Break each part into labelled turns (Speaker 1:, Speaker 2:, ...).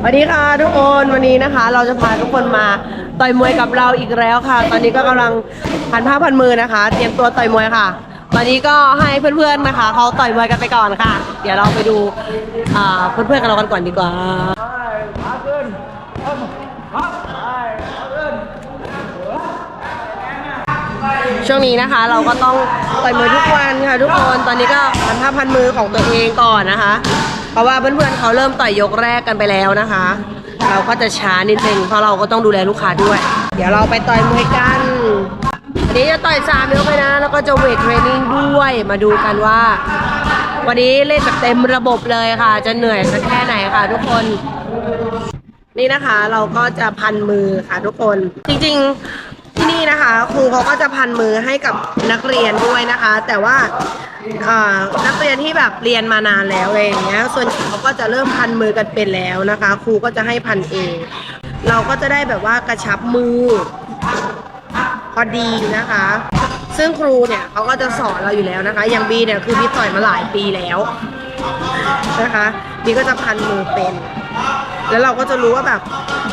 Speaker 1: สวัสดีค่ะทุกคนวันนี้นะคะ เราจะพาทุกคนมาต่อยมวยกับเราอีกแล้วค่ะ ตอนนี้ก็กำลังพันผ้าพันมือนะคะ เตรียมตัวต่อยมวยค่ะ ตอนนี้ก็ให้เพื่อนๆนะคะเขาต่อยมวยกันไปก่อนค่ะ เดี๋ยวเราไปดูเพื่อนๆกับเรากันก่อนดีกว่าช่วงนี้นะคะเราก็ต้องต่อยมวยทุกวันค่ะทุกคนตอนนี้ก็พันผ้าพันมือของตัวเองก่อนนะคะ เพราะว่าเพื่อนๆเขาเริ่มต่อยยกแรกกันไปแล้วนะคะ เราก็จะช้านิดนึงเพราะเราก็ต้องดูแลลูกค้าด้วย เดี๋ยวเราไปต่อยมวยกันวันนี้จะต่อยสามยกเลยนะ แล้วก็จะเวทเทรนนิ่งด้วยมาดูกันว่า วันนี้เล่นแบบเต็มระบบเลยค่ะ จะเหนื่อยสักแค่ไหนค่ะ ทุกคนนี่นะคะเราก็จะพันมือค่ะทุกคน จริงๆที่นี่นะคะ ครูเขาก็จะพันมือให้กับนักเรียนด้วยนะคะ แต่ว่า อ่านักเรียนที่แบบเรียนมานานแล้วอะไรอย่างเงี้ย ส่วนใหญ่เขาก็จะเริ่มพันมือกันเป็นแล้วนะคะ ครูก็จะให้พันเอง เราก็จะได้แบบว่ากระชับมือ พอดีนะคะ ซึ่งครูเนี่ยเขาก็จะสอนเราอยู่แล้วนะคะ อย่างบีเนี่ยคือบีต่อยมาหลายปีแล้วนะคะบีก็จะพันมือเป็น แล้วเราก็จะรู้ว่าแบบ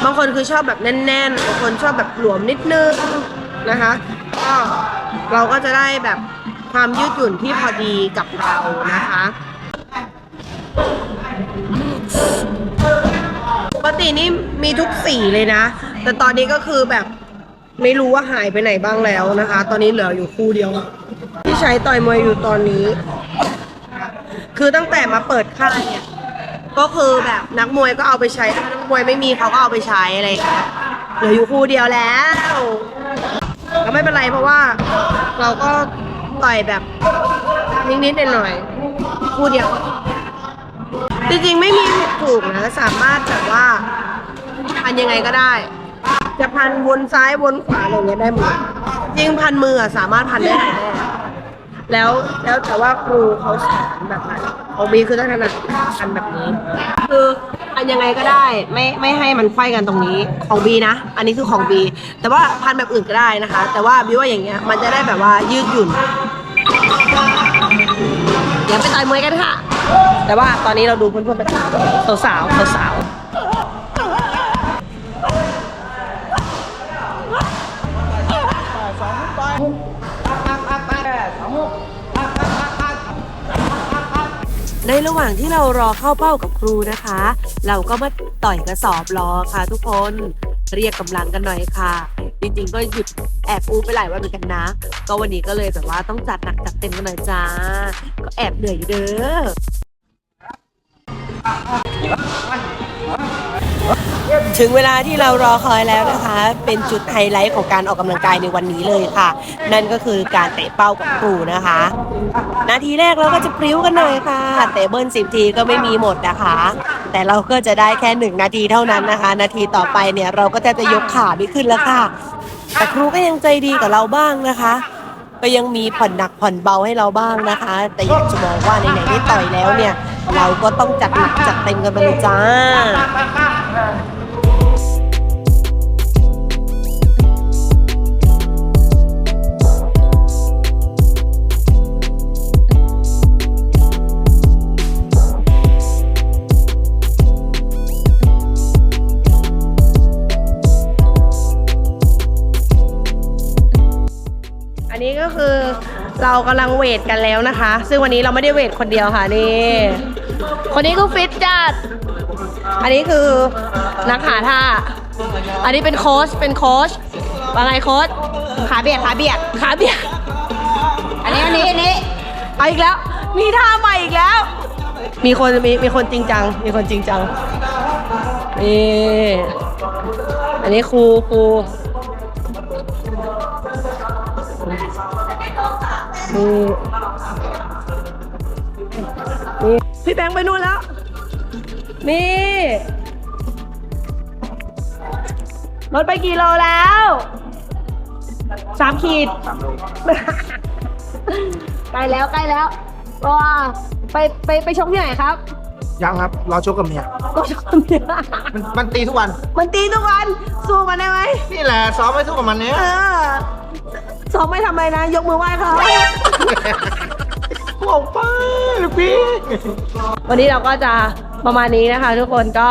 Speaker 1: บางคนคือชอบแบบแน่นๆบางคนชอบแบบหลวมนิดนึงนะคะก็เราก็จะได้แบบ ความยืดหยุ่นที่พอดีกับเรานะคะปกตินี่มีทุกสีเลยนะ แต่ตอนนี้ก็คือแบบไม่รู้ว่าหายไปไหนบ้างแล้วนะคะ ตอนนี้เหลืออยู่คู่เดียว ที่ใช้ต่อยมวยอยู่ตอนนี้ คือตั้งแต่มาเปิดค่ายเนี่ยก็คือแบบนักมวยก็เอาไปใช้ถ้านักมวยไม่มีเขาก็เอาไปใช้อะไรเหลืออยู่คู่เดียวแล้ว ก็ไม่เป็นไรเพราะว่าเราก็ ต่อยแบบนิดๆหน่อยๆคู่เดียว จริงๆไม่มีผิดถูกนะสามารถแบบว่าพันยังไงก็ได้ จะพันวนซ้ายวนขวาอะไรเงี้ยได้หมดจริงพันมืออะสามารถพันได้หลายแบบแล้วแล้วแต่ว่าครูเขาสอนแบบไหนของบีคือถ้าถนัดพันแบบนี้ คือ พันยังไงก็ได้ ไม่ไม่ให้มันไขว้กันตรงนี้ของบีนะ อันนี้คือของบีแต่ว่าพันแบบอื่นก็ได้นะคะ แต่ว่าบีว่าอย่างเงี้ยมันจะได้แบบว่ายืดหยุ่นเดี๋ยวไปต่อยมวยกันค่ะ แต่ว่าตอนนี้เราดูเพื่อนๆไปก่อนสาวสาว ในระหว่างที่เรารอเข้าเป้ากับครูนะคะ เราก็มาต่อยกระสอบรอค่ะทุกคนเรียกกำลังกันหน่อยค่ะ จริงๆก็หยุดแอบอูไปหลายวันเหมือนกันนะ ก็วันนี้ก็เลยแบบว่าต้องจัดหนักจัดเต็มกันหน่อยจ้า ก็แอบเหนื่อยอยู่เด้อ ถึงเวลาที่เรารอคอยแล้วนะคะ เป็นจุดไฮไลท์ของการออกกำลังกายในวันนี้เลยค่ะ นั่นก็คือการเตะเป้ากับครูนะคะ นาทีแรกเราก็จะพริ้วกันหน่อยค่ะ เตะเบิ้ลสิบทีก็ไม่มีหมดนะคะ แต่เราก็จะได้แค่หนึ่งนาทีเท่านั้นนะคะ นาทีต่อไปเนี่ยเราก็แทบจะยกขาไม่ขึ้นแล้วค่ะ แต่ครูก็ยังใจดีกับเราบ้างนะคะก็ยังมีผ่อนหนักผ่อนเบาให้เราบ้างนะคะ แต่อยากจะบอกว่าไหนๆได้ต่อยแล้วเนี่ย เราก็ต้องจัดหนักจัดเต็มกันไปเลยจ้า เรากำลังเวทกันแล้วนะคะ ซึ่งวันนี้เราไม่ได้เวทคนเดียวค่ะนี่ คนนี้คือฟิตจัด อันนี้คือนักหาท่า อันนี้เป็นโค้ช เป็นโค้ชว่าไงโค้ช ขาเบียดขาเบียด ขาเบียด อันนี้อันนี้อันนี้เอาอีกแล้ว มีท่าใหม่อีกแล้ว มีคนมีมีคนจริงจัง มีคนจริงจัง นี่ อันนี้ครูครู นี่นี่พี่แบงค์ไปนู่นแล้ว นี่ลดไปกี่โลแล้วสามขีด ใกล้แล้วใกล้แล้วว้าไปไปไปชกที่ไหนครับ
Speaker 2: ยังครับรอชกกับเมีย
Speaker 1: ก็ชกที่
Speaker 2: มันมันตีทุกวัน
Speaker 1: มันตีทุกวัน สู้มันได้ไหม
Speaker 2: นี่แหละซ้อมไม่สู้กับมันเนี้ย
Speaker 1: เออซ้อมไม่ทำอะไรนะ ยกมือไหว้เขา
Speaker 2: หอกไป้าลูกพี่
Speaker 1: วันนี้เราก็จะประมาณนี้นะคะ ทุกคนก็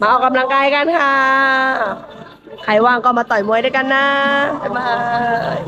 Speaker 1: มาออกกำลังกายกันค่ะ ใครว่างก็มาต่อยมวยด้วยกันนะ บ๊ายบาย